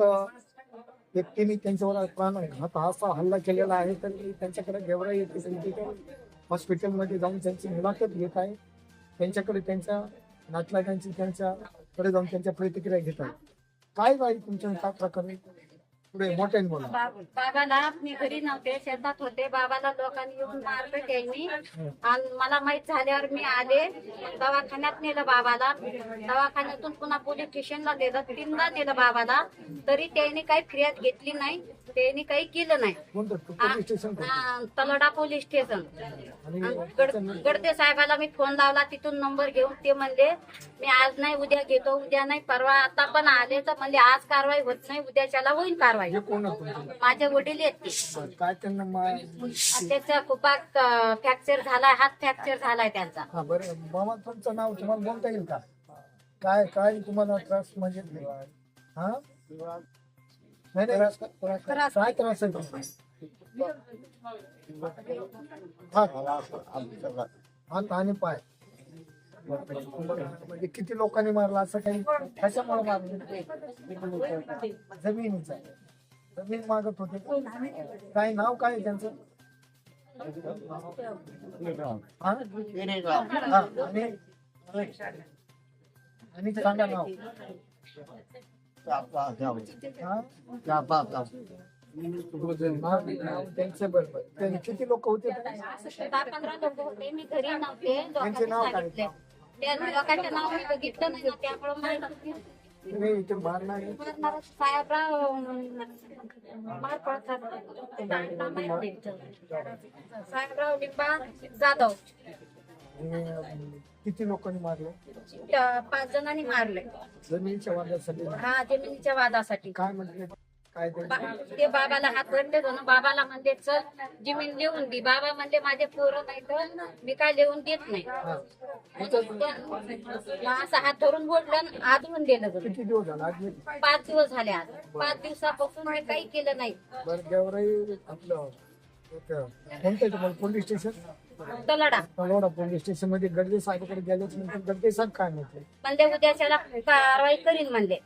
व्यक्तीने त्यांच्यावर प्राणघात असा हल्ला केलेला आहे तर मी त्यांच्याकडे गेवरा येते. हॉस्पिटलमध्ये जाऊन त्यांची मुलाखत घेत आहे. त्यांच्याकडे त्यांच्या नातलागांची त्यांच्याकडे जाऊन त्यांच्या प्रतिक्रिया घेत आहे. काय काय तुमच्या काय प्रकारे पुढे मोठ्याने बोला. बाब- बाबाला मी घरी नव्हते शेतात होते. बाबाला लोकांनी येऊन मारलं त्यांनी. आणि मला माहीत झाल्यावर मी आले. दवाखान्यात नेलं बाबाला. दवाखान्यातून पुन्हा पोलीस स्टेशनला नेलं. तीनदा नेलं बाबाला. तरी त्यांनी काही फिर्याद घेतली नाही. त्यांनी काही केलं नाही. तलोडा पोलीस स्टेशन आणि आणि गड- गडदे साहेबाला मी फोन लावला तिथून नंबर घेऊन ते म्हणले मी आज नाही उद्या घेतो उद्या नाही परवा आता पण आले तर म्हणले आज कारवाई होत नाही उद्याच्याला होईल कारवाई? माझे वडील आहेत ते. बरं, काय त्यांना मा- त्याचा कुपा फ्रॅक्चर झालाय हात फ्रॅक्चर झालाय त्यांचा. बरं. तुमचं नाव तुम्हाला बोलता येईल का? काय काय तुम्हाला त्रास म्हणजे? हा? नाही नाही. काय त्रास आहे. तुम्हाला? हात आणि पाय. म्हणजे किती लोकांनी मारला असं काही कशामुळे मारलं जमिनीचा जमीन मागत होते. काय नाव काय त्यांचं? आणि सांगा नाव. त्यांचं बरोबर ते किती लोक होते दहा पंधरा लोक होते मी घरी नव्हते त्यांचे नाव काय? सांगितले त्या नाव मी बघितलं नाही ना त्यामुळे इथे मारणार आहे? साहेबराव मार पडतात साहेबराव लिंबा जाधव आणि, किती लोकांनी मारले? त्या पाच जणांनी मारले जमिनीच्या वादासाठी? हा जमिनीच्या वादासाठी. काय म्हटले काय ते? बा- ते बाबाला हात वरले ना बाबाला म्हणले चल जमीन लिहून दे. बाबा म्हणले माझे पोरं नाही तर मी काय लिहून देत नाही. हा. असं हात धरून बोललं आणि आदळून दिलं. किती दिवस झाला आज मी पाच दिवस झाले आज पाच दिवसापासून मी काही केलं नाही. बरं गेवराई आपलं एक, कोणतं आहे तुम्हाला? Police station? Taloda Taloda police स्टेशनमध्ये गडदे साहेबाकडे गेल्याच्यानंतर गडदे साहेब काय म्हटले म्हणले उद्याच्याला कारवाई करीन म्हणले.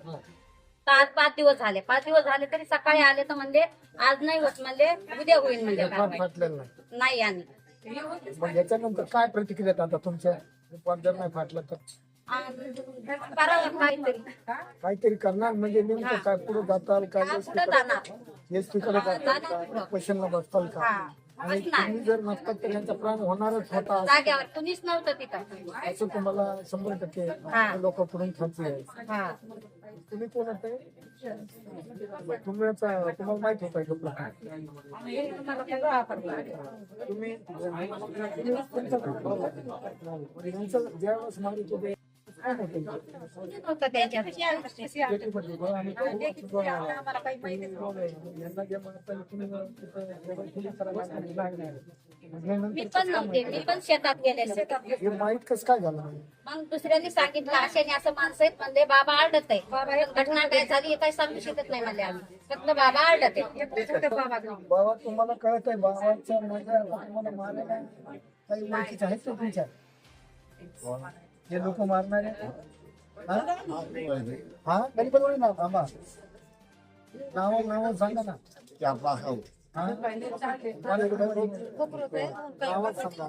तर आज पाच दिवस झाले. पाच दिवस झाले तरी सकाळी आले तर म्हणले आज नाही होत म्हणले उद्या होईल म्हणले फार कारवाई. फाटलेलं नाही. नाही आणि. मग याच्यानंतर काय प्रतिक्रिया आहेत आता तुमच्या? जर नाही फाटलं तर? करावं काहीतरी. काहीतरी करणार म्हणजे नेमकं काय पुढे जाताल काय पुढं जाणार. एस तिकडे जाताल का. क्वेश्चनला बसताल का? हा, आणि बसणार. तुम्ही जर नसतात तर त्यांचा प्राण होणारच होता जाग्यावर कुणीच नव्हतं तिथं असं तुम्हाला शंभर टक्के हा. लोक पुढून आहे हा तुम्ही कोण होते तुमचा तुम्हाला माहीत होता तुम्ही यांचं ज्यावेळेस मारित होते मी पण नव्हते मी पण शेतात गेलेले हे माहीत कस काय झालं मग दुसऱ्यांनी सांगितलं अशाने असं माणसं आहेत म्हणले बाबा आडत आहे घटना काय झाली हे सांगू शकत नाही म्हणले आम्ही फक्त बाबा आडत आहे बाबा तुम्हाला कळत आहे बाबाच्या माझ्या तुम्हाला मारायला काही ओळखीचे आहेत तुमच्या? हे लोक मारणारे हा? हा? तरी पण ना बाबा नाव नाव सांगा ना. हा? मला एकदा- नावच सांगा